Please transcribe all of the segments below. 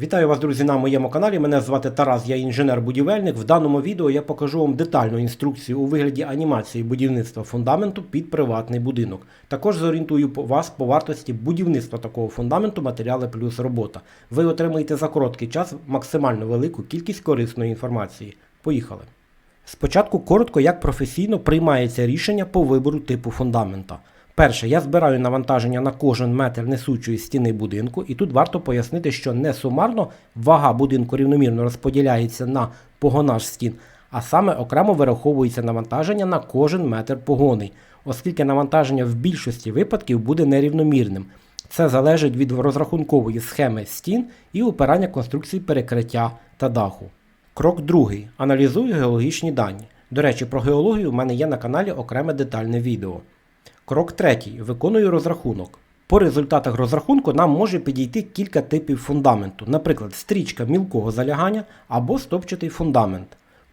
Вітаю вас, друзі, на моєму каналі. Мене звати Тарас, я інженер-будівельник. В даному відео я покажу вам детальну інструкцію у вигляді анімації будівництва фундаменту під приватний будинок. Також зорієнтую вас по вартості будівництва такого фундаменту, матеріали плюс робота. Ви отримаєте за короткий час максимально велику кількість корисної інформації. Поїхали. Спочатку коротко, як професійно приймається рішення по вибору типу фундамента. Перше, я збираю навантаження на кожен метр несучої стіни будинку, і тут варто пояснити, що не сумарно вага будинку рівномірно розподіляється на погонаж стін, а саме окремо вираховується навантаження на кожен метр погони, оскільки навантаження в більшості випадків буде нерівномірним. Це залежить від розрахункової схеми стін і опирання конструкції перекриття та даху. Крок другий. Аналізую геологічні дані. До речі, про геологію в мене є на каналі окреме детальне відео. Крок третій. Виконую розрахунок. По результатах розрахунку нам може підійти кілька типів фундаменту, наприклад, стрічка мілкого залягання або стопчатий фундамент.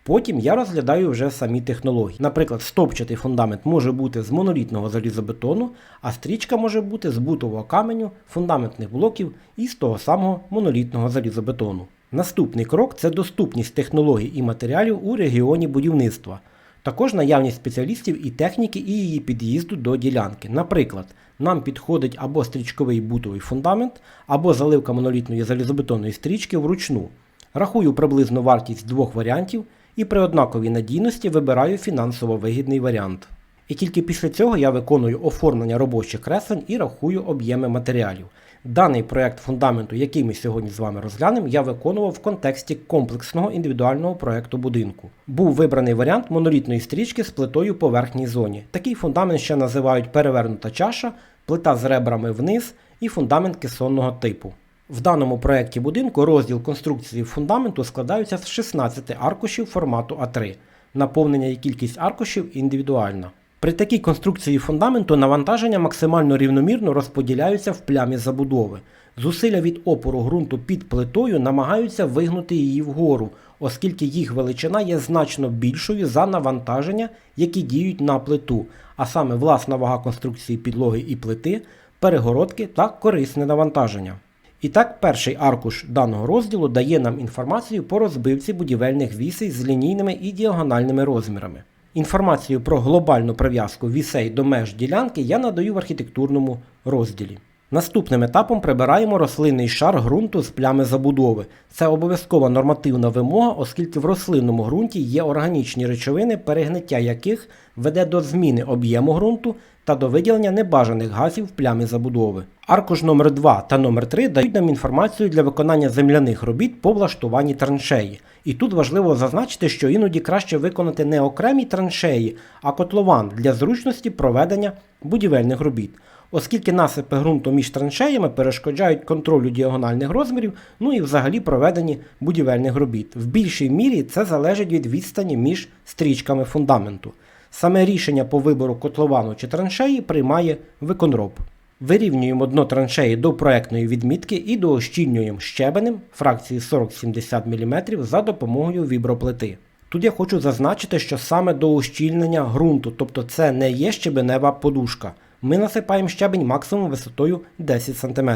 Потім я розглядаю вже самі технології. Наприклад, стопчатий фундамент може бути з монолітного залізобетону, а стрічка може бути з бутового каменю, фундаментних блоків і з того самого монолітного залізобетону. Наступний крок це доступність технологій і матеріалів у регіоні будівництва. Також наявність спеціалістів і техніки і її під'їзду до ділянки. Наприклад, нам підходить або стрічковий бутовий фундамент, або заливка монолітної залізобетонної стрічки вручну. Рахую приблизну вартість двох варіантів і при однаковій надійності вибираю фінансово вигідний варіант. І тільки після цього я виконую оформлення робочих креслень і рахую об'єми матеріалів. Даний проект фундаменту, який ми сьогодні з вами розглянемо, я виконував в контексті комплексного індивідуального проекту будинку. Був вибраний варіант монолітної стрічки з плитою в поверхній зоні. Такий фундамент ще називають перевернута чаша, плита з ребрами вниз і фундамент кесонного типу. В даному проєкті будинку розділ конструкції фундаменту складаються з 16 аркушів формату А3. Наповнення і кількість аркушів індивідуальна. При такій конструкції фундаменту навантаження максимально рівномірно розподіляються в плямі забудови. Зусилля від опору ґрунту під плитою намагаються вигнути її вгору, оскільки їх величина є значно більшою за навантаження, які діють на плиту, а саме власна вага конструкції підлоги і плити, перегородки та корисне навантаження. І так, перший аркуш даного розділу дає нам інформацію по розбивці будівельних вісей з лінійними і діагональними розмірами. Інформацію про глобальну прив'язку вісей до меж ділянки я надаю в архітектурному розділі. Наступним етапом прибираємо рослинний шар ґрунту з плями забудови. Це обов'язкова нормативна вимога, оскільки в рослинному ґрунті є органічні речовини, перегниття яких веде до зміни об'єму ґрунту та до виділення небажаних газів в плямі забудови. Аркуш номер 2 та номер 3 дають нам інформацію для виконання земляних робіт по влаштуванні траншеї. І тут важливо зазначити, що іноді краще виконати не окремі траншеї, а котлован для зручності проведення будівельних робіт. Оскільки насипи ґрунту між траншеями перешкоджають контролю діагональних розмірів, ну і взагалі проведенні будівельних робіт. В більшій мірі це залежить від відстані між стрічками фундаменту. Саме рішення по вибору котловану чи траншеї приймає виконроб. Вирівнюємо дно траншеї до проектної відмітки і доощільнюємо щебенем фракції 40-70 мм за допомогою віброплити. Тут я хочу зазначити, що саме до ущільнення ґрунту, тобто це не є щебенева подушка. Ми насипаємо щебень максимум висотою 10 см.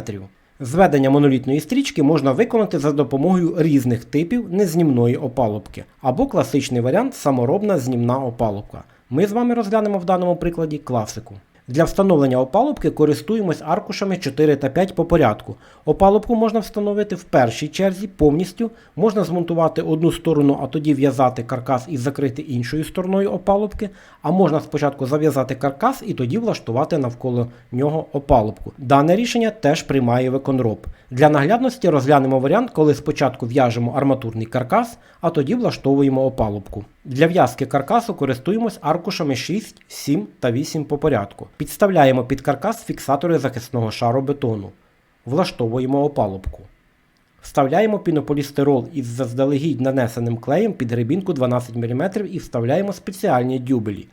Зведення монолітної стрічки можна виконати за допомогою різних типів незнімної опалубки, або класичний варіант саморобна знімна опалубка. Ми з вами розглянемо в даному прикладі класику. Для встановлення опалубки користуємось аркушами 4 та 5 по порядку. Опалубку можна встановити в першій черзі повністю, можна змонтувати одну сторону, а тоді в'язати каркас і закрити іншою стороною опалубки, а можна спочатку зав'язати каркас і тоді влаштувати навколо нього опалубку. Дане рішення теж приймає виконроб. Для наглядності розглянемо варіант, коли спочатку в'яжемо арматурний каркас, а тоді влаштовуємо опалубку. Для в'язки каркасу користуємось аркушами 6, 7 та 8 по порядку. Підставляємо під каркас фіксатори захисного шару бетону. Влаштовуємо опалубку. Вставляємо пінополістирол із заздалегідь нанесеним клеєм під гребінку 12 мм і вставляємо спеціальні дюбелі.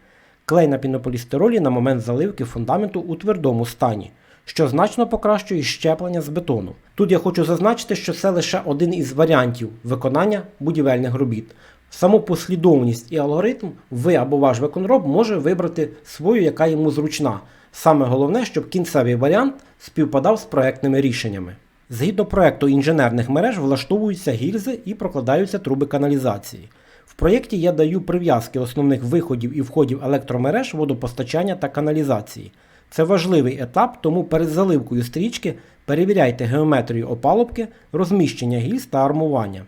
Клей на пінополістиролі на момент заливки фундаменту у твердому стані, що значно покращує щеплення з бетону. Тут я хочу зазначити, що це лише один із варіантів виконання будівельних робіт. Саму послідовність і алгоритм ви або ваш виконроб може вибрати свою, яка йому зручна. Саме головне, щоб кінцевий варіант співпадав з проектними рішеннями. Згідно проекту інженерних мереж влаштовуються гільзи і прокладаються труби каналізації. В проєкті я даю прив'язки основних виходів і входів електромереж водопостачання та каналізації. Це важливий етап, тому перед заливкою стрічки перевіряйте геометрію опалубки, розміщення гільз та армування.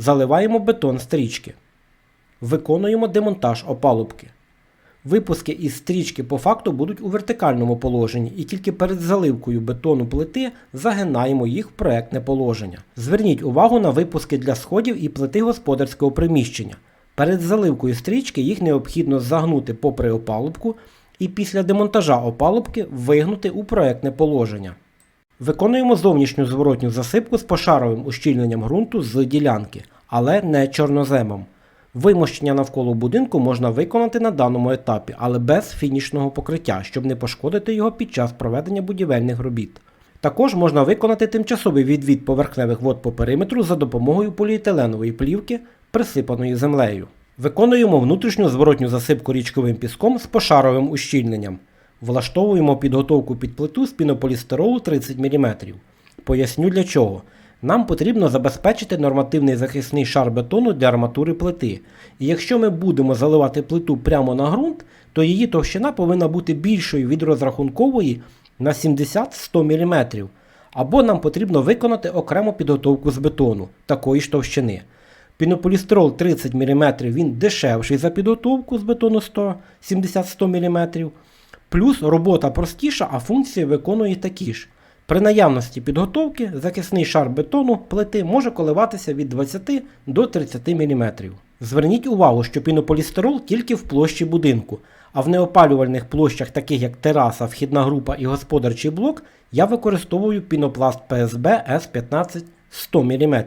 Заливаємо бетон стрічки. Виконуємо демонтаж опалубки. Випуски із стрічки по факту будуть у вертикальному положенні, і тільки перед заливкою бетону плити загинаємо їх в проектне положення. Зверніть увагу на випуски для сходів і плити господарського приміщення. Перед заливкою стрічки їх необхідно загнути попри опалубку і після демонтажа опалубки вигнути у проектне положення. Виконуємо зовнішню зворотню засипку з пошаровим ущільненням ґрунту з ділянки, але не чорноземом. Вимощення навколо будинку можна виконати на даному етапі, але без фінішного покриття, щоб не пошкодити його під час проведення будівельних робіт. Також можна виконати тимчасовий відвід поверхневих вод по периметру за допомогою поліетиленової плівки, присипаної землею. Виконуємо внутрішню зворотню засипку річковим піском з пошаровим ущільненням. Влаштовуємо підготовку під плиту з пінополістиролу 30 мм. Поясню для чого. Нам потрібно забезпечити нормативний захисний шар бетону для арматури плити. І якщо ми будемо заливати плиту прямо на ґрунт, то її товщина повинна бути більшою від розрахункової на 70-100 мм. Або нам потрібно виконати окрему підготовку з бетону такої ж товщини. Пінополістирол 30 мм він дешевший за підготовку з бетону 170-100 мм. Плюс робота простіша, а функції виконує такі ж. При наявності підготовки захисний шар бетону плити може коливатися від 20 до 30 мм. Зверніть увагу, що пінополістирол тільки в площі будинку, а в неопалювальних площах, таких як тераса, вхідна група і господарчий блок, я використовую пінопласт PSB S15 100 мм.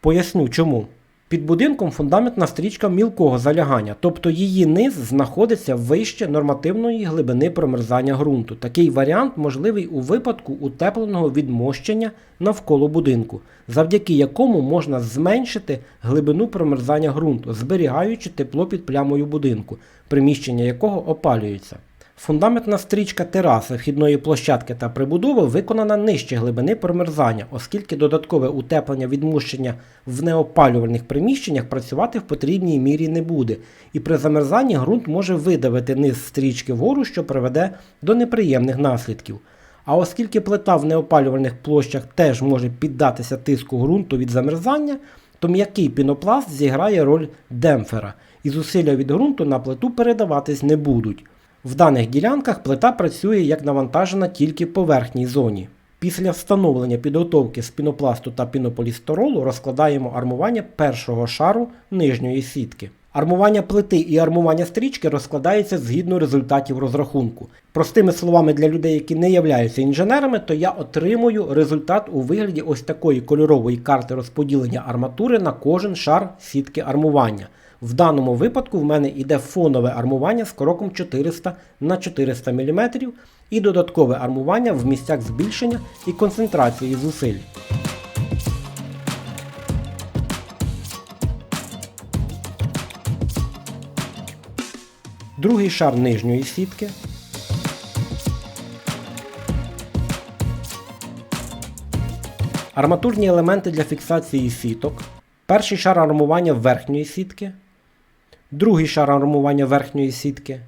Поясню чому. Під будинком фундаментна стрічка мілкого залягання, тобто її низ знаходиться вище нормативної глибини промерзання ґрунту. Такий варіант можливий у випадку утепленого відмощення навколо будинку, завдяки якому можна зменшити глибину промерзання ґрунту, зберігаючи тепло під плямою будинку, приміщення якого опалюється. Фундаментна стрічка тераси вхідної площадки та прибудови виконана нижче глибини промерзання, оскільки додаткове утеплення відмущення в неопалювальних приміщеннях працювати в потрібній мірі не буде, і при замерзанні ґрунт може видавити низ стрічки вгору, що приведе до неприємних наслідків. А оскільки плита в неопалювальних площах теж може піддатися тиску ґрунту від замерзання, то м'який пінопласт зіграє роль демпфера, і зусилля від ґрунту на плиту передаватись не будуть. В даних ділянках плита працює як навантажена тільки поверхній зоні. Після встановлення підготовки з пінопласту та пінополістиролу розкладаємо армування першого шару нижньої сітки. Армування плити і армування стрічки розкладається згідно результатів розрахунку. Простими словами для людей, які не являються інженерами, то я отримую результат у вигляді ось такої кольорової карти розподілення арматури на кожен шар сітки армування. В даному випадку в мене йде фонове армування з кроком 400 на 400 мм і додаткове армування в місцях збільшення і концентрації зусиль. Другий шар нижньої сітки. Арматурні елементи для фіксації сіток. Перший шар армування верхньої сітки. Другий шар армування верхньої сітки.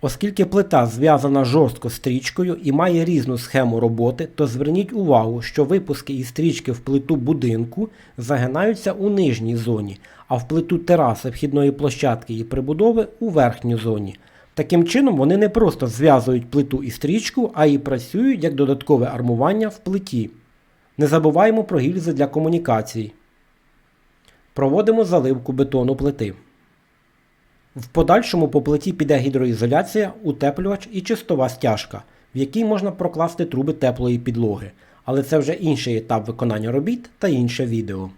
Оскільки плита зв'язана жорстко стрічкою і має різну схему роботи, то зверніть увагу, що випуски із стрічки в плиту будинку загинаються у нижній зоні, а в плиту тераси вхідної площадки і прибудови у верхній зоні. Таким чином вони не просто зв'язують плиту і стрічку, а й працюють як додаткове армування в плиті. Не забуваємо про гільзи для комунікацій. Проводимо заливку бетону плити. В подальшому по плиті піде гідроізоляція, утеплювач і чистова стяжка, в якій можна прокласти труби теплої підлоги. Але це вже інший етап виконання робіт та інше відео.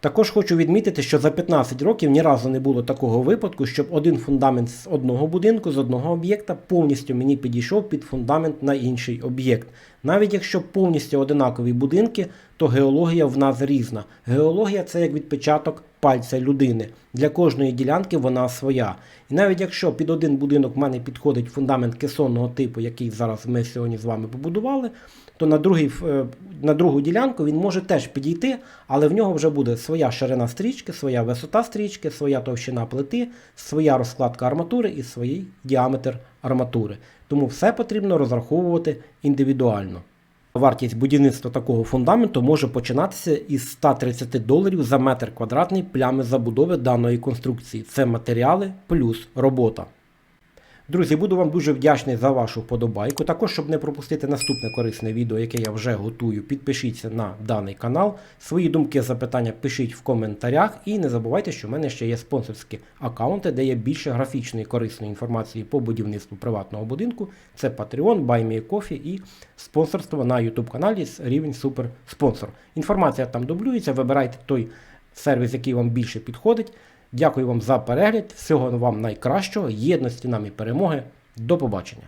Також хочу відмітити, що за 15 років ні разу не було такого випадку, щоб один фундамент з одного будинку, з одного об'єкта повністю мені підійшов під фундамент на інший об'єкт. Навіть якщо повністю одинакові будинки, то геологія в нас різна. Геологія це як відпечаток пальця людини. Для кожної ділянки вона своя. І навіть якщо під один будинок в мене підходить фундамент кесонного типу, який зараз ми сьогодні з вами побудували, то на, другий, е, на другу ділянку він може теж підійти, але в нього вже буде своя ширина стрічки, своя висота стрічки, своя товщина плити, своя розкладка арматури і свій діаметр арматури. Тому все потрібно розраховувати індивідуально. Вартість будівництва такого фундаменту може починатися із 130 доларів за метр квадратний плями забудови даної конструкції. Це матеріали плюс робота. Друзі, буду вам дуже вдячний за вашу вподобайку. Також, щоб не пропустити наступне корисне відео, яке я вже готую, підпишіться на даний канал. Свої думки, запитання пишіть в коментарях. І не забувайте, що в мене ще є спонсорські аккаунти, де є більше графічної корисної інформації по будівництву приватного будинку. Це Patreon, BuyMeCoffee і спонсорство на YouTube каналі з рівень Супер Спонсор. Інформація там дублюється, вибирайте той сервіс, який вам більше підходить. Дякую вам за перегляд. Всього вам найкращого, єдності нам і перемоги. До побачення.